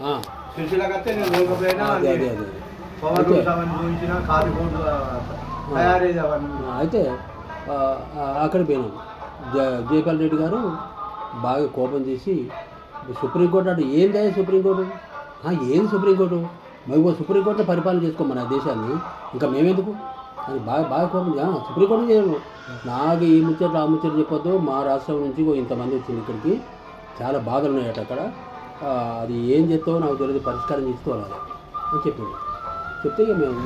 సిరిసిల్లకి వస్తే నేను అదే అదే అదే. పవర్ అయితే- రూమ్స్ అవన్నీ చూపించిన కాఫీ బోర్డు తయారీ అవన్నీ అయితే ఆ, ఆ, అక్కడికి పోయినాం. జయపాల్ రెడ్డి గారు బాగా కోపం చేసి సుప్రీంకోర్టు అంటే ఏందే సుప్రీంకోర్టు? ఏంది సుప్రీంకోర్టు? మేము సుప్రీంకోర్టులో పరిపాలన చేసుకో మన దేశాన్ని. ఇంకా మేమెందుకు? అని బాగా బాగా కోపం సుప్రీంకోర్టు చేయను నాకు ఈ ముచ్చట్లు ఆ ముచ్చట్లు చెప్పొద్దు. మా రాష్ట్రం నుంచి ఇంతమంది వచ్చింది ఇక్కడికి. చాలా బాధలు ఉన్నాయట అక్కడ. అది ఏం చెప్తావో నాకు తెలియదు పరిష్కారం తీసుకోవాలి అని చెప్పాడు. చెప్తే ఇక మేము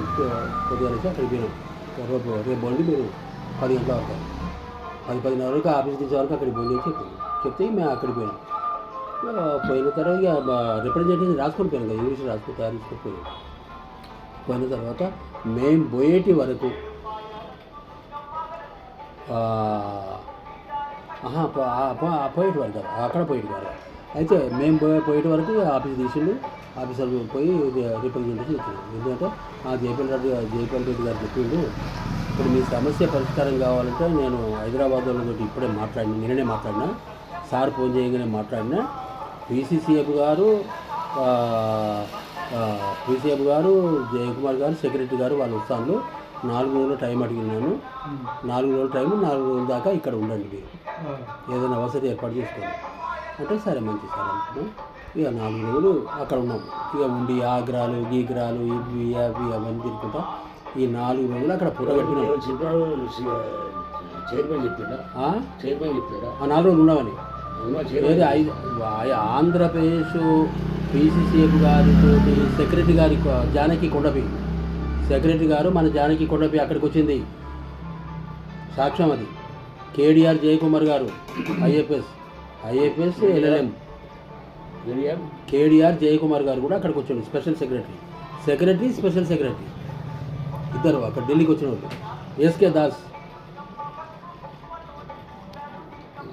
కొద్దిగా నుంచి అక్కడికి పోయినాం. రేపు రేపు బండి మీరు పది గంటల వరకు పది పదిన్నర వరకు ఆఫీస్ తీసే వరకు అక్కడికి బండి అని చెప్పింది చెప్తే మేము అక్కడికి పోయినాం. పోయిన తర్వాత ఇక రిప్రజెంటేషన్ రాసుకొని పోయాను కదా ఇంగ్లీష్ రాసుకొని తయారు చేసుకొని పోయాం పోయిన తర్వాత మేము పోయేటి వరకు ఆ, ఆహా, పోయేటి వరకు అక్కడ పోయేటి వరకు. అయితే మేము పోయే పోయేటి వరకు ఆఫీస్ తీసిండు. ఆఫీసర్ పోయి రిప్రజెంటేషన్ ఇచ్చిండు. ఎందుకంటే ఆ జైపల్ రెడ్డి జైపల్ రెడ్డి గారు చెప్పిండు ఇప్పుడు మీ సమస్య పరిష్కారం కావాలంటే నేను హైదరాబాద్ వాళ్ళతో ఇప్పుడే మాట్లాడిన నిన్ననే మాట్లాడినా. సార్ ఫోన్ చేయగానే మాట్లాడినా. పీసీసీఎఫ్ గారు పీసీఎఫ్ గారు జయకుమార్ గారు సెక్రటరీ గారు వాళ్ళు వస్తాను నాలుగు రోజులు టైం అడిగినాను నాలుగు రోజుల టైం నాలుగు రోజుల దాకా ఇక్కడ ఉండండి మీరు. ఏదైనా వసతి ఏర్పాటు చేసుకోండి. అంటే సరే మంచి సార్. అనుకున్నాం ఇక నాలుగు రోజులు అక్కడ ఉన్నాం. ఇక ఉండి ఆగ్రాలు గీగ్రాలు ఇవి అవి అవన్నీ తిరుగుకుంటా ఈ నాలుగు రోజులు అక్కడ పూట గడిపినాం చెప్పాడు చైర్మన్ చెప్పాడా? చైర్మన్ చెప్పాడా? ఆ నాలుగు రోజులు ఉన్నామని. ఏది ఐదు ఆంధ్రప్రదేశ్ పీసీసీఎఫ్ గారితో సెక్రటరీ గారి జానకి కొండపి. సెక్రటరీ గారు మన జానకి కొండపి అక్కడికి వచ్చింది. సాక్ష్యం అది. కేడిఆర్ జయకుమార్ గారు IFS IFS LLM. KDR Jayakumar గారు కూడా అక్కడికి వచ్చాడు special secretary. Secretary special secretary. ఇద్దరు అక్కడ ఢిల్లీకి వచ్చిన వాళ్ళు. ఎస్కే దాస్.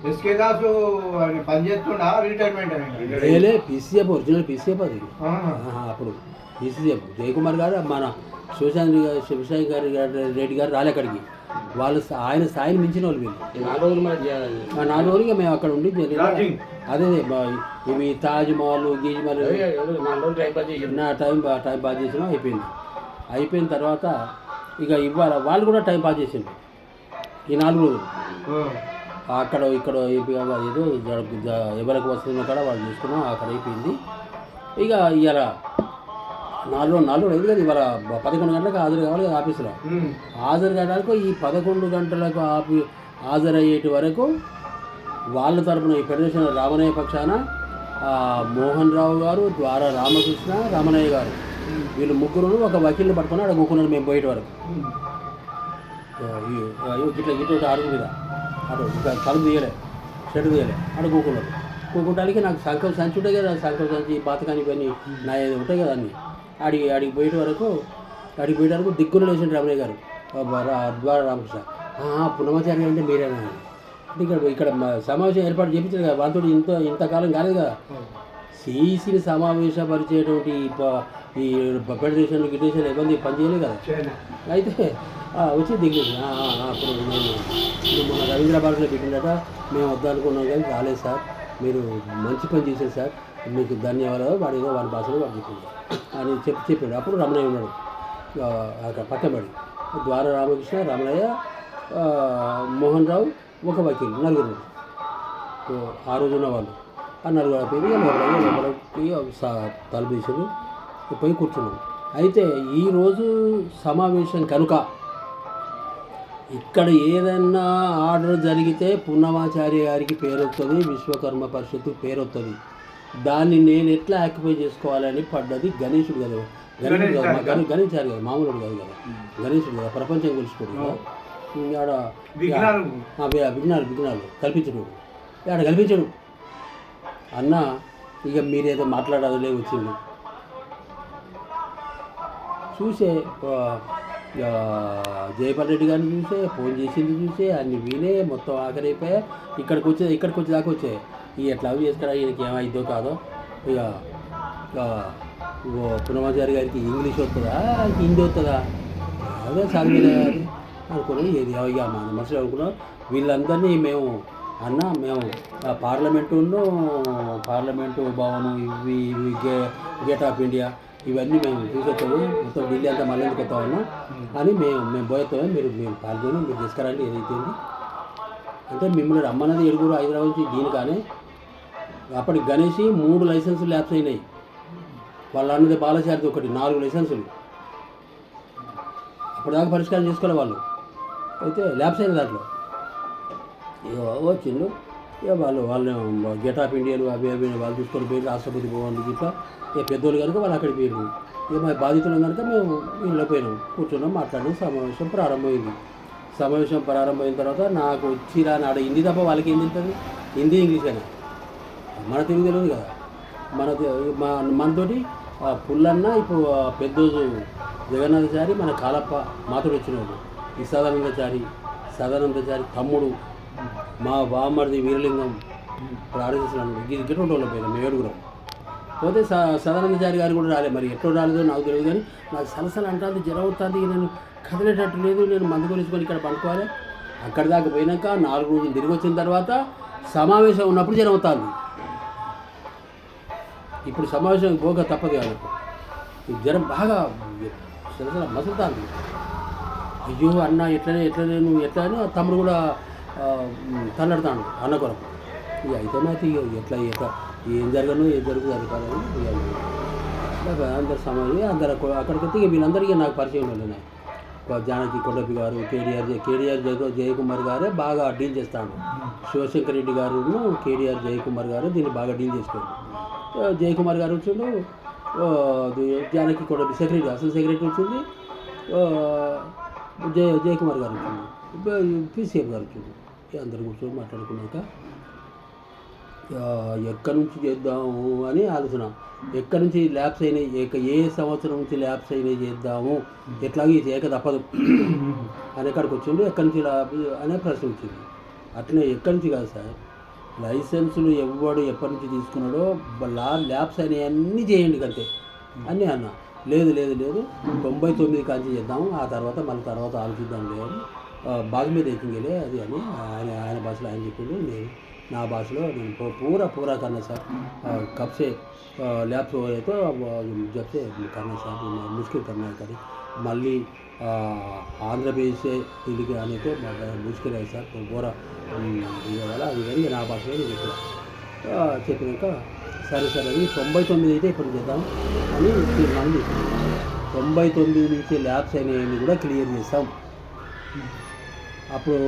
ఎస్కే దాసు పనిచేస్తుండా? రిటైర్మెంట్ పీసీఎఫ్ ఒరిజినల్ పీసీఎఫ్ అది. అప్పుడు పీసీఎఫ్. జయకుమార్ గారు మన శివశాంతి గారి గారు రెడ్డి గారు రాలే అక్కడికి. వాళ్ళు ఆయన స్థాయిని మించిన వాళ్ళు వీళ్ళు. నాలుగు రోజులు మన జ- ఆ నాలుగు రోజులుగా మేము అక్కడ ఉండి. అదే మా ఇవి తాజ్ మహల్ గీజ్ మహల్ అదే, అదే, నాలుగు రోజులు టైం పాస్ చేసి నా టైం బా- టైం పాస్ చేసినా అయిపోయింది. అయిపోయిన తర్వాత ఇక ఇవాళ వాళ్ళు కూడా టైం పాస్ చేసిండు ఈ నాలుగు రోజులు. అక్కడ ఇక్కడ అయిపోయి ఏదో ఎవరికి వస్తున్న కాడ వాళ్ళు చూసుకున్నాం అక్కడ అయిపోయింది. ఇక ఇవాళ నాలుగు నాలుగు రోజులు అయింది కదా ఇవాళ పదకొండు గంటలకు హాజరు కావాలి కదా ఆఫీసులో. హాజరు కావడానికి ఈ పదకొండు గంటలకు ఆపి హాజరయ్యేటి వరకు వాళ్ళ తరపున ఈ ఫెడరేషన్ రామనయ్య పక్షాన మోహన్ రావు గారు ద్వారా రామకృష్ణ రామనయ్య గారు వీళ్ళు ముగ్గురు ఒక వకీల్ని పట్టుకొని అక్కడ కూకున్నారు మేము పోయేటి వరకు. ఇట్లా ఇటు అడుగు మీద. అటు తలుపు తీయలే షెడ్ తీయలే అక్కడ కూకున్నారు కూకుంటానికి నాకు సంకల్ సంచి ఉంటాయి కదా సంకల్ సంచి బాతకాని ఇవన్నీ నా ఏదో ఉంటాయి కదా అన్నీ. ఆడికి ఆడికి పోయేటి వరకు ఆడికి పోయేటి వరకు దిక్కులు లేచిండు రమణయ్య గారు ద్వారా రామకృష్ణ. "ఆ, పునమాచారి అంటే మీరేనా? అంటే ఇక్కడ ఇక్కడ సమావేశం ఏర్పాటు చేయించారు కదా వాళ్ళతో ఇంత ఇంతకాలం కాలేదు కదా. సీసీని సమావేశపరిచేటువంటి ఈ ఫెడరేషన్ గిటేషన్ ఇబ్బంది పనిచేయలేదు కదా? అయితే వచ్చి దిగలేదు అప్పుడు నేను నేను మొన్న రవీంద్ర పార్క్లో పెట్టిందట. మేము వద్దనుకున్నాం కానీ రాలేదు సార్. మీరు మంచి పని చేశారు సార్. మీకు ధన్యవాదాలు. వాడు ఏదో వాడి భాషలో వాడు చెప్పింది అని చెప్పి చెప్పాడు. అప్పుడు రమణయ్య ఉన్నాడు. అక్కడ పక్కన ద్వార రామకృష్ణ రమణయ్య మోహన్ రావు ఒక వకీల్ నలుగురు. ఆ రోజు ఉన్న వాళ్ళు ఆ నలుగురు పోయి ఇక లోపలికి తలుపు పోయి కూర్చున్నాం అయితే ఈరోజు సమావేశం కనుక ఇక్కడ ఏదన్నా ఆర్డర్ జరిగితే పున్నమాచార్య గారికి పేరు వస్తుంది విశ్వకర్మ పరిషత్తు పేరు వస్తుంది దాన్ని నేను ఎట్లా ఆక్యుపై చేసుకోవాలని పడ్డది గణేశుడు కదా గణేశుడు కదా? గణేశారు కదా మామూలు కాదు కదా. గణేశుడు కదా ప్రపంచం తెలుసుకోడు కదా. ఆడ విఘ్నాలు. విఘ్నాలు కల్పించడు. ఆడ కల్పించడు. అన్న ఇక మీరేదో మాట్లాడాలలే వచ్చింది చూసే జయపాల్ రెడ్డి గారిని చూసే ఫోన్ చేసింది చూసే అన్ని వినే మొత్తం ఆఖరి అయిపోయా ఇక్కడికి వచ్చే ఇక్కడికి వచ్చే దాకా వచ్చే ఈ ఎట్లా చేసుకురా ఈయనకి ఏమైందో కాదో? ఇక ఇక పునమాచారి గారికి ఇంగ్లీష్ వస్తుందా హిందీ వస్తుందా అదే చదివిన అనుకున్నాం ఏది? ఇక మన మనసులో అనుకున్నాం. వీళ్ళందరినీ మేము అన్న మేము ఆ పార్లమెంటును పార్లమెంటు భవనం ఇవి ఇవి గే గేట్ ఆఫ్ ఇండియా ఇవన్నీ మేము తీసుకొచ్చాము మొత్తం ఢిల్లీ అంతా మళ్ళీ ఎందుకు ఉన్నాం అని మేము మేము పోయేస్తాము మీరు మేము పాల్గొని మీరు తీసుకురండి. ఏదైతే అంటే మిమ్మల్ని రమ్మన్నది ఏడుగురు హైదరాబాద్ నుంచి దీని కానీ అప్పటికి గణేష్ మూడు లైసెన్సులు ల్యాప్స్ అయినాయి. వాళ్ళ అన్నది బాలచారిది ఒకటి నాలుగు లైసెన్సులు. అప్పటిదాకా పరిష్కారం చేసుకోవాలి వాళ్ళు. అయితే ల్యాబ్స్ అయిన దాంట్లో. ఇగో వచ్చిండు ఇక వాళ్ళు వాళ్ళు గేట్ ఆఫ్ ఇండియాలు అవి అవి వాళ్ళు తీసుకొని పోయి రాష్ట్రపతి భవన్ ఇట్లా ఇక పెద్దోళ్ళు కనుక వాళ్ళు అక్కడికి పోయినాం ఇక మా బాధితులు కనుక మేము ఇంట్లో పోయినాం కూర్చున్నాం మాట్లాడినాం. సమావేశం ప్రారంభమైంది. సమావేశం ప్రారంభమైన తర్వాత నాకు వచ్చి నాడ ఆడ హిందీ తప్ప వాళ్ళకి ఏం తెలుస్తుంది? హిందీ ఇంగ్లీష్ అయినా మన తెలుగు తెలియదు కదా మన మనతోటి ఆ పుల్లన్న ఇప్పుడు పెద్ద పెద్దోజు జగన్నాథచారి మన కాలప్ప మాతోడు వచ్చినాడు. ఈ సదానందచారి సదానందచారి తమ్ముడు మా బామ్మడిది వీరలింగం ఇప్పుడు ఆర్ఎస్ఎస్ ఇది గిటువంటి వాళ్ళు పోయినా మేము ఏడుగురం పోతే స సదానందచారి గారు కూడా రాలే. మరి ఎట్లా రాలేదో నాకు తెలియదు కానీ నాకు సలసలు అంటుంది జ్వరం అవుతుంది నేను కదిలేటట్టు లేదు నేను మందు కొనుక్కొని ఇక్కడ పడుకోవాలి. అక్కడి దాకా పోయినాక నాలుగు రోజులు తిరిగి వచ్చిన తర్వాత సమావేశం ఉన్నప్పుడు జ్వరం అవుతుంది ఇప్పుడు సమావేశం పోక తప్పదు కాదు. ఈ జ్వరం బాగా సరసర మసులుతాంది. అయ్యో అన్న ఎట్లనే ఎట్లనే నువ్వు ఎట్లా అని తమ్ముడు కూడా తల్లడతాడు అన్న కొరకు. ఇక అయితే నాకు ఇక ఎట్లా ఎట్లా ఏం జరగను ఏం జరుగుతుంది అది కాదని ఇక అందరు సమాజం అందరు అక్కడికి ఇక వీళ్ళందరికీ నాకు పరిచయం ఉండే జానకి కొండపి గారు కేటీఆర్ జయ- కేటీఆర్ జయ జయకుమార్ గారే బాగా డీల్ చేస్తాడు. శివశంకర్ రెడ్డి గారు కేటీఆర్ జయకుమార్ గారు దీన్ని బాగా డీల్ చేసుకోండి జయకుమార్ గారు వచ్చిండు. జానకి కూడా సెక్రటరీ అసలు సెక్రటరీ వచ్చింది. జయ జయకుమార్ గారు వచ్చింది పీసీఎఫ్ గారు వచ్చింది అందరు కూర్చొని మాట్లాడుకున్నాక ఎక్కడి నుంచి చేద్దాము అని ఆలోచన. ఎక్కడి నుంచి ల్యాబ్స్ అయినాయి ఏక ఏ సంవత్సరం నుంచి ల్యాబ్స్ అయినాయి చేద్దాము? ఎట్లాగే ఇది ఏక తప్పదు. అని ఎక్కడికి వచ్చిండు. ఎక్కడి నుంచి ల్యాబ్ అనే ప్రశ్న వచ్చింది. అట్లనే ఎక్కడి నుంచి కాదు సార్ లైసెన్సులు ఎవ్వడు ఎప్పటి నుంచి తీసుకున్నాడో లా ల్యాబ్స్ అని అన్నీ చేయండి కంటే అని అన్న. లేదు లేదు లేదు. తొంభై తొమ్మిది కాల్చి చేద్దాము. ఆ తర్వాత మళ్ళీ తర్వాత ఆలోచిద్దాం లేదు. బాగు మీద ఎక్కింగ్లే అది అని ఆయన ఆయన భాషలో ఆయన చెప్పిండు. నేను నా భాషలో నేను పూరా పూరా కన్నా సార్ కప్సే ల్యాబ్స్ అయితే చెప్తే కన్నా సార్ ముష్కి కన్నా కానీ మళ్ళీ ఆంధ్రప్రదేశ్ తెలుగు అనేది ముష్కిల్ అయ్యి సార్. బోరా ఇవ్వాలి అది కానీ నా భాషలో నేను చెప్పిన. చెప్పినాక సరే సరే అని తొంభై తొమ్మిది అయితే ఇప్పుడు చేద్దాం అని తీర్మానం తొంభై తొమ్మిది నుంచి ల్యాబ్స్ అయినాయని కూడా క్లియర్ చేస్తాం. అప్పుడు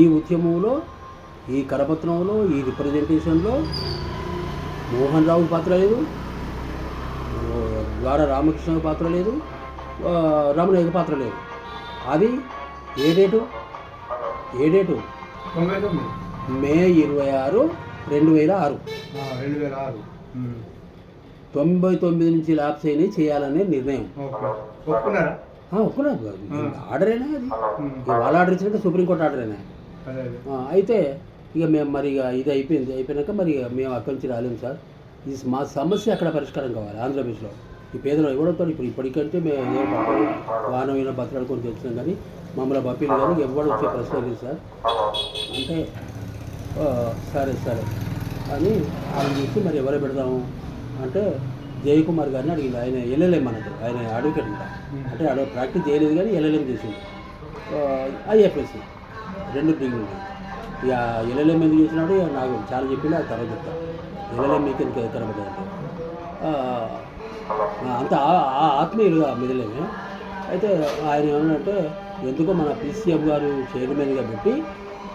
ఈ ఉద్యమంలో ఈ కరపత్రంలో ఈ రిప్రజెంటేషన్లో మోహన్ రావు పాత్ర లేదు ద్వారా రామకృష్ణ పాత్ర లేదు ఆ, రమణయ్య పాత్ర లేదు. అది ఏ డేటు? ఏ డేటు? మే ఇరవై ఆరు రెండు వేల ఆరు. రెండు వేల ఆరు. తొంభై తొమ్మిది నుంచి ల్యాబ్స్ అయినాయి చేయాలనే నిర్ణయం. ఒప్పుకున్నారా? ఆ, ఒప్పుకున్నారు. ఆర్డరేనా అది. వాళ్ళ ఆర్డర్ ఇచ్చినాక సుప్రీంకోర్టు ఆర్డరేనా అదే అదే. ఆ, అయితే ఇక మేము మరి ఇక ఇది అయిపోయింది. అయిపోయినాక మరి మేము అక్కడి నుంచి రాలేము సార్. ఇది మా సమస్య అక్కడ పరిష్కారం కావాలి ఆంధ్రప్రదేశ్లో. ఈ పేదలు ఎవడతో ఇప్పుడు ఇప్పటికంటే మేము ఏం పక్కన వానమైన బతలాడుకొని తెచ్చినాం కానీ మమ్మల్ని బప్పీలు కానీ ఎవడు వచ్చే ప్రశ్న లేదు సార్. అంటే సరే సరే. అని ఆయన చూసి మరి ఎవరు పెడదాము? అంటే జయకుమార్ గారిని అడిగింది. ఆయన ఎల్ఎల్ఎం మనకి ఆయన అడ్వకేట్ అంట. అంటే అడవ ప్రాక్టీస్ చేయలేదు కానీ ఎల్ఎల్ఎం చేసింది ఐఎఫ్ఎస్సి రెండు డిగ్రీ ఉన్నాయి. ఇక ఎల్ఎల్ఎం ఎందుకు చేసినాడు నాకు చాలా చెప్పిండు అది తర్వాత చెప్తాను ఎల్ఎల్ఎం మీకు ఎందుకు ఎక్కడబడ్డా అంత ఆ- ఆత్మీయులుగా మిగిలేమే అయితే ఆయన ఏమన్నంటే ఎందుకో మన పీసీఎం గారు చైర్మన్గా పెట్టి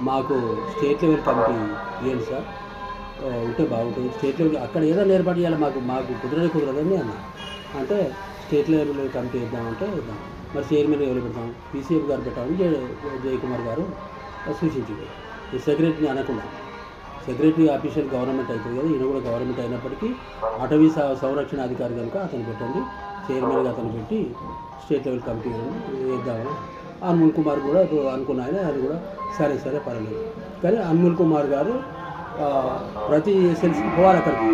మాకు స్టేట్ లెవెల్ కమిటీ ఇవ్వండి సార్. ఉంటే బాగుంటుంది. స్టేట్ లెవెల్ అక్కడ ఏదైనా ఏర్పాటు చేయాలి మాకు మాకు కుదరనే కుదరదని అన్న. అంటే స్టేట్ లెవెల్ కమిటీ ఇద్దామంటే ఇద్దాం మరి చైర్మన్ ఎవరు పెడతాం? పీసీఎఫ్ గారు పెట్టామని జయ జయకుమార్ గారు సూచించారు ఈ సెక్రటరీని అనకుండా. సెక్రటరీ ఆఫీషియల్ గవర్నమెంట్ అవుతుంది కదా ఈయన కూడా గవర్నమెంట్ అయినప్పటికీ అటవీ సంరక్షణ అధికారి కనుక అతను పెట్టండి. చైర్మన్గా అతను పెట్టి స్టేట్ లెవెల్ కమిటీ వేద్దామని అన్ముల్ కుమార్ కూడా అనుకున్న ఆయన ఆయన కూడా సరే సరే పర్వాలేదు. కానీ అన్ముల్ కుమార్ గారు ప్రతి ఎస్ఎల్సీకి పోవాలి అక్కడికి.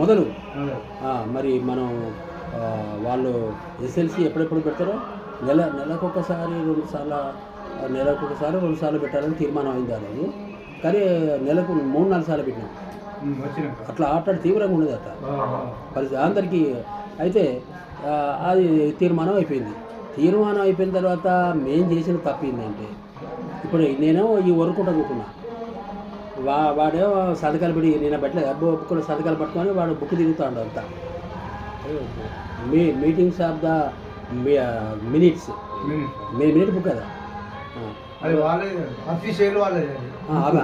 మొదలు. మరి మనం వాళ్ళు ఎస్ఎల్సి ఎప్పుడెప్పుడు పెడతారో? నెల నెలకొకసారి రెండు సార్లు నెలకు ఒకసారి రెండు సార్లు పెట్టాలని తీర్మానం అయింది ఆ రోజు. కానీ నెలకు మూడు నాలుగు సార్లు పెట్టినాం. అట్లా ఆట తీవ్రంగా ఉండేది ఆ. పరిస్థితి అందరికీ అయితే అది తీర్మానం అయిపోయింది. తీర్మానం అయిపోయిన తర్వాత మేం చేసిన తప్పు ఏంటంటే ఇప్పుడు నేను ఈ వరకుంటా కూర్చున్నా. వా వాడేమో సంతకాలు పెట్టి నేను పెట్టలేదు అబ్బో బుక్కులో సంతకాలు పట్టుకొని వాడు బుక్ తిరుగుతాడు అంతా. మీ మీటింగ్స్ ఆఫ్ ద మినిట్స్. మీ మినిట్ బుక్ కదా. అది వాళ్ళే అఫీషియల్ వాళ్ళే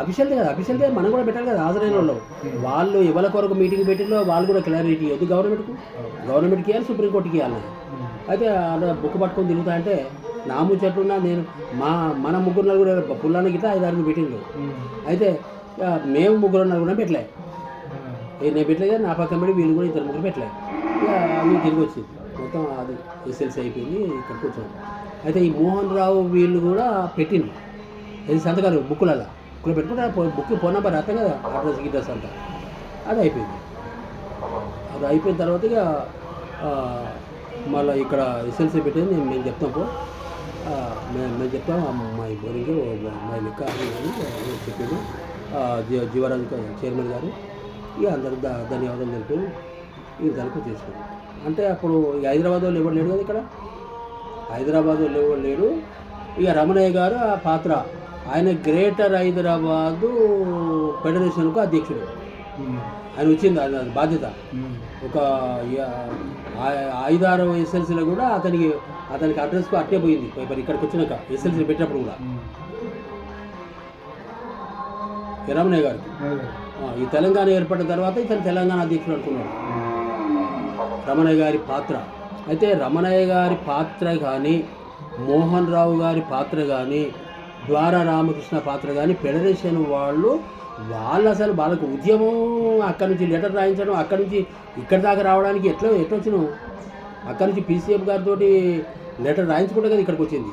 అఫీషియల్దే కదా అఫీషియల్దే మనం కూడా పెట్టాలి కదా హాజరైన వాళ్ళు. వాళ్ళు ఎవరి కొరకు మీటింగ్ పెట్టిలో వాళ్ళు కూడా క్లారిటీ ఇవ్వద్దు గవర్నమెంట్కు. గవర్నమెంట్కి ఇవ్వాలి సుప్రీంకోర్టుకి ఇవ్వాలి. అయితే అలా బుక్ పట్టుకొని తిరుగుతా అంటే నా ముచ్చట్టున్నా నేను మా మన ముగ్గురు నలుగురు పుల్లానికి గిట్లా ఐదు పెట్టిండ్రు. ఉమ్. అయితే మేము ముగ్గురు నలుగురు పెట్టలే. నేను పెట్టలేదు నా పక్కన పెట్టి వీళ్ళు కూడా ఇద్దరు ముగ్గురు పెట్టలే. ఇక అన్నీ తిరిగి వచ్చింది. మొత్తం అది ఎస్ఎల్సీ అయిపోయింది ఇక్కడ కూర్చోండి. అయితే ఈ మోహన్ రావు వీళ్ళు కూడా పెట్టిండు ఇది సంతకాలు బుక్కులలో. బుక్లో పెట్టుకుంటే బుక్ ఫోన్ నెంబర్ అర్థం కదా అడ్రస్ గిడ్రస్ అంతా. అది అయిపోయింది. అది అయిపోయిన తర్వాత ఇక మళ్ళీ ఇక్కడ ఎస్ఎల్సీ పెట్టేది నేను మేము చెప్తాం పో. మేము చెప్తాం మా బోరింగ్ మా లెక్క అని అని చెప్పాడు జీ- జీవరాజు చైర్మన్ గారు. ఇక అందరికి ధన్యవాదాలు తెలుపు ఇది తలుపు చేసుకున్నాం అంటే అప్పుడు హైదరాబాద్ వాళ్ళు ఎవరు లేడు కదా ఇక్కడ? హైదరాబాద్ లేవు లేడు ఇక రమణయ్య గారు ఆ పాత్ర. ఆయన గ్రేటర్ హైదరాబాదు ఫెడరేషన్కు అధ్యక్షుడు. ఆయన వచ్చింది అది బాధ్యత. ఒక ఐదారు ఎస్ఎల్సీలో కూడా అతనికి అతనికి అడ్రస్కు అట్టే పోయింది. మరి ఇక్కడికి వచ్చినాక ఎస్ఎల్సీ పెట్టినప్పుడు కూడా. రమణయ్య గారికి ఈ తెలంగాణ ఏర్పడిన తర్వాత ఇతను తెలంగాణ అధ్యక్షుడు అనుకున్నాడు. రమణయ్య గారి పాత్ర. అయితే రమణయ్య గారి పాత్ర కానీ మోహన్ రావు గారి పాత్ర కానీ ద్వార రామకృష్ణ పాత్ర కానీ ఫెడరేషన్ వాళ్ళు వాళ్ళు అసలు వాళ్ళకు ఉద్యమం అక్కడి నుంచి లెటర్ రాయించడం అక్కడి నుంచి ఇక్కడి దాకా రావడానికి ఎట్లా ఎట్లా వచ్చినావు అక్కడి నుంచి పీసీఎం గారితో లెటర్ రాయించుకుంటే కదా ఇక్కడికి వచ్చింది.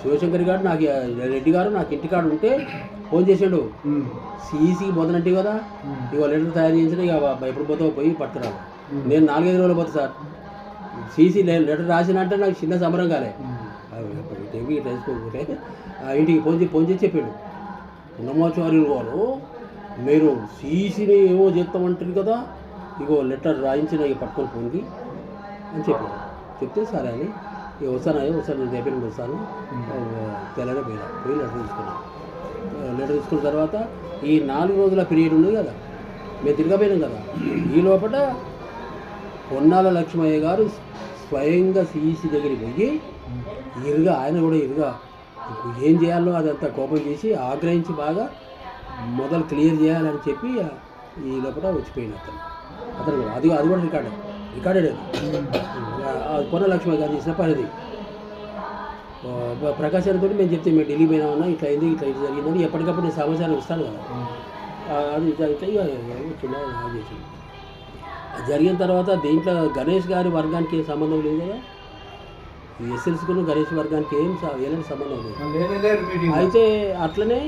శివశంకర్ గారు నాకు రెడ్డి గారు నాకు ఇంటికాడు ఉంటే ఫోన్ చేసాడు. సీసీ మొదలంటే కదా. ఇక లెటర్ తయారు చేయించిన ఇక ఎప్పుడు పోతావు పోయి పట్టుకురావు నేను నాలుగైదు రోజులు పోతా సార్. సీసీ లెటర్ రాసిన అంటే నాకు చిన్న సమరం కాలే. ఇంటికి ఫోన్ చేసి ఫోన్ చేసి చెప్పాడు. ఉన్నమాచార్యులు గారు మీరు సీసీని ఏమో చేస్తామంటారు కదా ఇగో లెటర్ రాయించిన ఇక పట్టుకొని పోండి అని చెప్పాడు చెప్తే సరే అని ఇక వస్తాను వస్తాను నేను రేపటి నుండి వస్తాను. తెల్లగా పోయినా పోయి లెటర్ తీసుకున్నాను లెటర్ తీసుకున్న తర్వాత ఈ నాలుగు రోజుల పీరియడ్ ఉంది కదా మేము తిరగపోయినాం కదా ఈ లోపల పొన్నాల లక్ష్మయ్య గారు స్వయంగా సీసీ దగ్గరికి పోయి ఇరుగా ఆయన కూడా ఇరుగా ఏం చేయాలో అదంతా కోపం చేసి ఆగ్రహించి బాగా మొదలు క్లియర్ చేయాలని చెప్పి ఈ లోపల వచ్చిపోయింది అతను అతను కూడా అది అది కూడా రికార్డే రికార్డెడ్ అది పొన్న లక్ష్మయ్య గారు చేసిన పనిది ప్రకాశాలతో మేము చెప్తే మేము ఢిల్లీ పోయినామన్నా ఇట్లా అయింది ఇట్లా ఇది జరిగిందని ఎప్పటికప్పుడు నేను సమాచారం ఇస్తాను కదా అది ఇట్లా అది చేసింది. జరిగిన తర్వాత దీంట్లో గణేష్ గారి వర్గానికి ఏం సంబంధం లేదు కదా? ఎస్ఎల్సీకును గణేష్ వర్గానికి ఏం ఎలాంటి సంబంధం లేదు. అయితే అట్లనే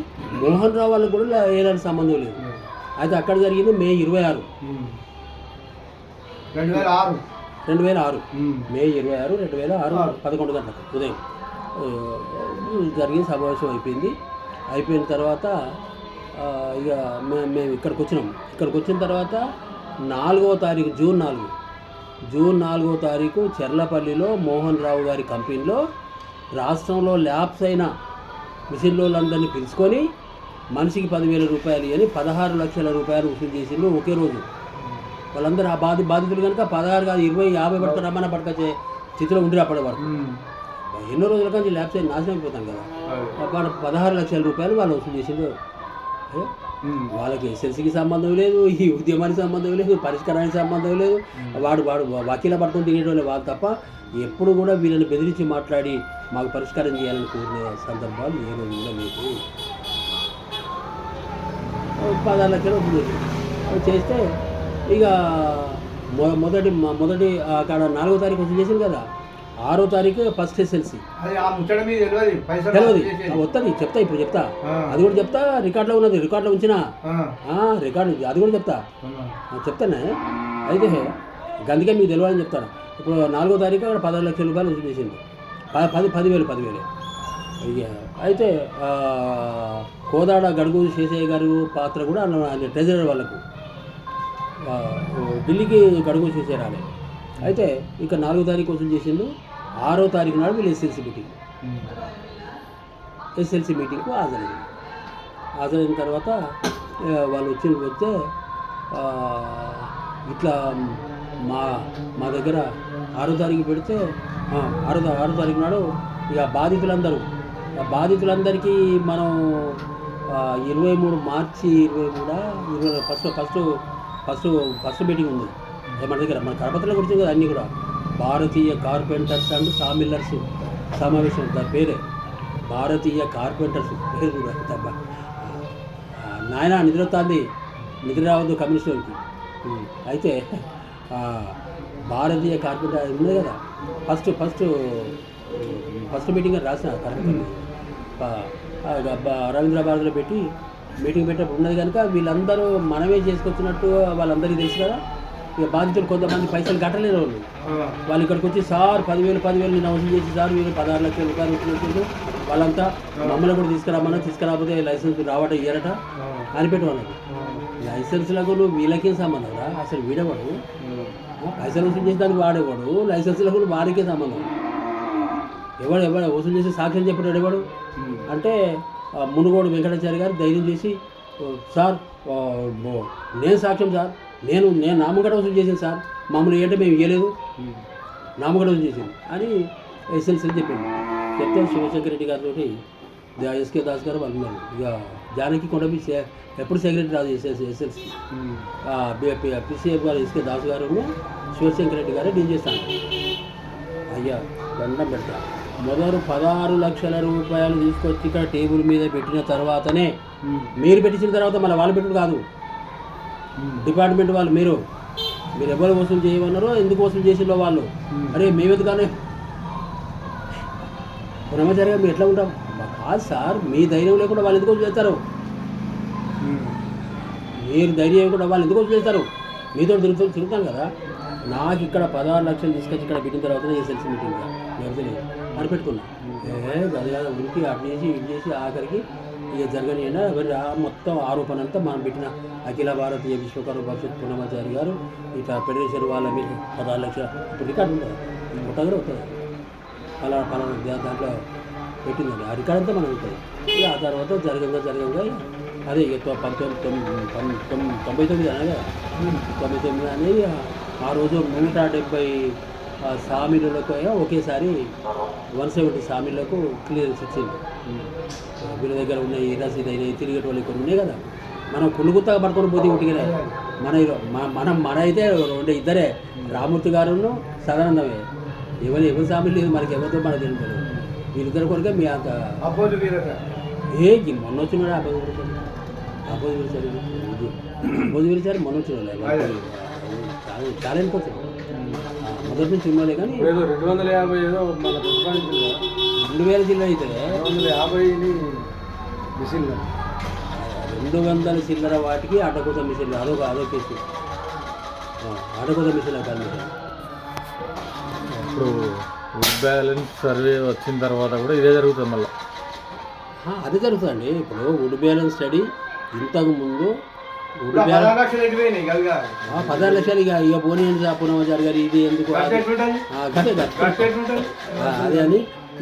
మోహన్ రావు వాళ్ళకి కూడా ఎలాంటి సంబంధం లేదు. అయితే అక్కడ జరిగింది మే ఇరవై ఆరు. రెండు వేల ఆరు. రెండు వేల ఆరు. మే ఇరవై ఆరు రెండు వేల ఆరు. పదకొండు గంటలకు ఉదయం. జరిగిన సమావేశం అయిపోయింది. అయిపోయిన తర్వాత ఇక మేము మేము ఇక్కడికి వచ్చినాం. ఇక్కడికి వచ్చిన తర్వాత నాలుగవ తారీఖు జూన్ నాలుగు జూన్ నాలుగో తారీఖు చెర్లపల్లిలో మోహన్ రావు గారి కంపెనీలో రాష్ట్రంలో ల్యాబ్స్ అయిన మిషన్లోళ్ళందరినీ పిలుచుకొని మనిషికి పదివేల రూపాయలు అని పదహారు లక్షల రూపాయలు వసూలు చేసిండు ఒకే రోజు వాళ్ళందరూ ఆ బాధి బాధితులు కనుక పదహారు కాదు ఇరవై యాభై పట్టుకు రమ్మన్న పట్టుకొచ్చే స్థితిలో ఉండి అప్పటి వరకు. ఎన్నో రోజుల నుంచి ల్యాబ్స్ అయిన నాశనం అయిపోతాం కదా పదహారు లక్షల రూపాయలు వాళ్ళు వసూలు చేసిండు ఏ? ఉమ్. వాళ్ళకి ఎస్ఎల్సీకి సంబంధం లేదు ఈ ఉద్యమానికి సంబంధం లేదు పరిష్కారానికి సంబంధం లేదు. వాడు వాడు వకీల పట్టుకొని తినేటోళ్ళు వాళ్ళు తప్ప ఎప్పుడు కూడా వీళ్ళని బెదిరించి మాట్లాడి మాకు పరిష్కారం చేయాలని కోరిన సందర్భాలు ఏ రోజు కూడా లేదు. అది చేస్తే ఇక మొ- మొదటి మొదటి అక్కడ నాలుగో తారీఖు వసూలు చేసింది కదా? ఆరో తారీఖు ఫస్ట్ ఎస్ఎల్సీ. తెలియదు. వస్తుంది చెప్తా ఇప్పుడు చెప్తా. అది కూడా చెప్తా రికార్డులో ఉన్నది రికార్డులో ఉంచినా. రికార్డు అది కూడా చెప్తా. చెప్తానే. అయితే గందుకే మీకు తెలియాలని చెప్తాను. ఇప్పుడు నాలుగో తారీఖు అక్కడ పదహారు లక్షల రూపాయలు వసూలు చేసింది పది పదివేలు పదివేలు. అయితే కోదాడ గడుగు శేషయ్య గారు పాత్ర కూడా ఆయన ట్రెజరర్ వాళ్ళకు. ఢిల్లీకి గడుగు శేషయ్య రాలే. అయితే ఇక నాలుగో తారీఖు వసూలు చేసిండు. ఆరో తారీఖు నాడు వీళ్ళు ఎస్ఎల్సి మీటింగ్ ఎస్ఎల్సి మీటింగ్కు హాజరైంది. హాజరైన తర్వాత వాళ్ళు వచ్చి వస్తే ఇట్లా మా మా దగ్గర ఆరో తారీఖు పెడితే ఆరో ఆరో తారీఖు నాడు ఇక బాధితులందరూ ఆ బాధితులందరికీ మనం ఇరవై మూడు మార్చి ఇరవై మూడా ఇరవై first first first first meeting ఉంది. మన దగ్గర మన కడపత్రలో గురించి కదా అన్నీ కూడా. భారతీయ కార్పెంటర్స్ అండ్ సామిల్లర్స్ సమావేశం. దాని పేరే భారతీయ కార్పెంటర్స్. పేరు కూడా తప్ప నాయన నిద్రొస్తుంది నిద్ర రావద్దు ఉం. అయితే భారతీయ కార్పెంటర్ ఉన్నాయి కదా. ఫస్ట్ ఫస్ట్ ఫస్ట్ మీటింగ్ రాసిన కరెక్ట్ రవీంద్ర భారతిలో పెట్టి మీటింగ్ పెట్టినప్పుడు ఉన్నది కనుక వీళ్ళందరూ మనమే చేసుకొచ్చినట్టు వాళ్ళందరికీ తెలుసు కదా. ఇక బాధితులు కొంతమంది పైసలు కట్టలేరు వాళ్ళు. వాళ్ళు ఇక్కడికి వచ్చి సార్ పదివేలు పదివేలు నేను అవసరం చేసి సార్ వీళ్ళు పదహారు లక్షల రూపాయలు వచ్చినట్టు వాళ్ళంతా మమ్మల్ని కూడా తీసుకురామన్నా తీసుకురాకపోతే లైసెన్స్ రావటం ఇయ్యారట అని పెట్టుకున్నాడు లైసెన్స్లకు నువ్వు వీళ్ళకేం సంబంధం రా? అసలు వీడవాడు? పైసలు వసూలు చేసేదానికి వాడేవాడు? లైసెన్స్లకు వాడికే సంబంధం. ఎవడు ఎవడు వసూలు చేసి సాక్ష్యం చెప్పాడు ఎవడు? అంటే మునుగోడు వెంకటాచారి గారు ధైర్యం చేసి "ఓ, సార్ నేను సాక్ష్యం సార్ నేను నేను నామగడ వసూలు చేశాను సార్. మమ్మల్ని ఏంటంటే మేము ఇవ్వలేదు నామగడ వసూలు చేసింది అని ఎస్ఎల్సీ చెప్పింది. చెప్తే శివశంకర్ రెడ్డి గారితో ఎస్కే దాస్ గారు వాళ్ళు ఇక జానకి కొండపి సే- ఎప్పుడు సెక్రటరీ రాదు ఎస్ఎల్సీ. పిసిఎఫ్ గారు ఎస్కే దాస్ గారు శివశంకర్ రెడ్డి గారు డీల్ చేస్తాను అయ్యా దండం పెడతా. మొదలు పదహారు లక్షల రూపాయలు తీసుకొచ్చి ఇక్కడ టేబుల్ మీద పెట్టిన తర్వాతనే మీరు పెట్టించిన తర్వాత మళ్ళీ వాళ్ళు పెట్టుడు కాదు. డిపార్ట్మెంట్ వాళ్ళు మీరు మీరు ఎవరు వసూలు చేయమన్నారో ఎందుకు వసూలు చేసిందో వాళ్ళు. అరే మేమెందుకనే బ్రహ్మచారిగా మేము ఎట్లా ఉంటాం? కాదు సార్ మీ ధైర్యం లేకుండా వాళ్ళు ఎందుకు చేస్తారు? మీరు ధైర్యం లేకుండా వాళ్ళు ఎందుకు చేస్తారు? మీతో తిరుగుతూ తిరుగుతాం కదా. నాకు ఇక్కడ పదహారు లక్షలు తీసుకొచ్చి ఇక్కడ పెట్టిన తర్వాత ఎస్ఎల్సీ మీటింగ్ అని పెట్టుకున్నా ఏ గది కాదు ఉనికి అటు చేసి ఇటు చేసి ఆఖరికి ఇక జరగనియండి ఎవరి ఆ మొత్తం ఆరోపణ అంతా మనం పెట్టిన అఖిల భారతీయ విశ్వకర్మ పరిషత్ పూర్ణమాచారి గారు ఇక ఫెడరేషన్ వాళ్ళ మీద పదహారు లక్షల ఇప్పుడు రికార్డు ఉంటుంది ఉంటుంది? అవుతుంది అలా పలానా దాంట్లో పెట్టిందండి. ఆ రికార్డ్ అంతా మనం ఉంటుంది ఇక ఆ తర్వాత జరగంగా జరగంగా అదే ఇక పంతొమ్మిది తొమ్మిది తొమ్- తొంభై తొమ్మిది అనగా తొంభై తొమ్మిది అనేది ఆ రోజు నూట డెబ్బై సామీలకు ఒకేసారి వన్ సెవెంటీ సామీలకు క్లియరెన్స్ ఇచ్చింది వీళ్ళ దగ్గర ఉన్న ఈ రసీదు అయినా తిరిగేటి వాళ్ళు కొన్ని ఉన్నాయి కదా. మనం కులుగుత్తగా పడుకొని పోతే ఉట్టిగానే మన మనం మన అయితే రెండు ఇద్దరే. రామూర్తి గారును సదానందమే. ఎవరు ఎవరు సామీలు లేదు మనకి ఎవరితో మనకి తెలియదు. వీళ్ళిద్దరు కొరకే మీ అంత ఏ మొన్న వచ్చినాడు అబ్బాయి అబ్బాయి ఇది. అబ్బాయి విరిచారు మొన్న వచ్చినాడు చాలా వెళ్ళిపోతారు మొదటి నుంచి ఉన్నోలే కానీ ఏదో రెండు వందల యాభై ఏదో మన ప్రతిపాదించింది. రెండు వేల జిల్లా అయితే రెండు వందల యాభైని మిషన్ రెండు వందల చిల్లర వాటికి అడ్డకోత మిషన్ అదొక అదొక కేసు. అడ్డకోత మిషన్ కాదు ఇప్పుడు వుడ్ బ్యాలెన్స్ సర్వే వచ్చిన తర్వాత కూడా ఇదే జరుగుతుంది మళ్ళీ. అదే జరుగుతుందండి. ఇప్పుడు వుడ్ బ్యాలెన్స్ స్టడీ ఇంతకు ముందు వుడ్ బ్యాలెన్స్ పదహారు లక్షలు ఇక ఇక పోనీ పునమాచారి గారు ఇది ఎందుకు అదే అని.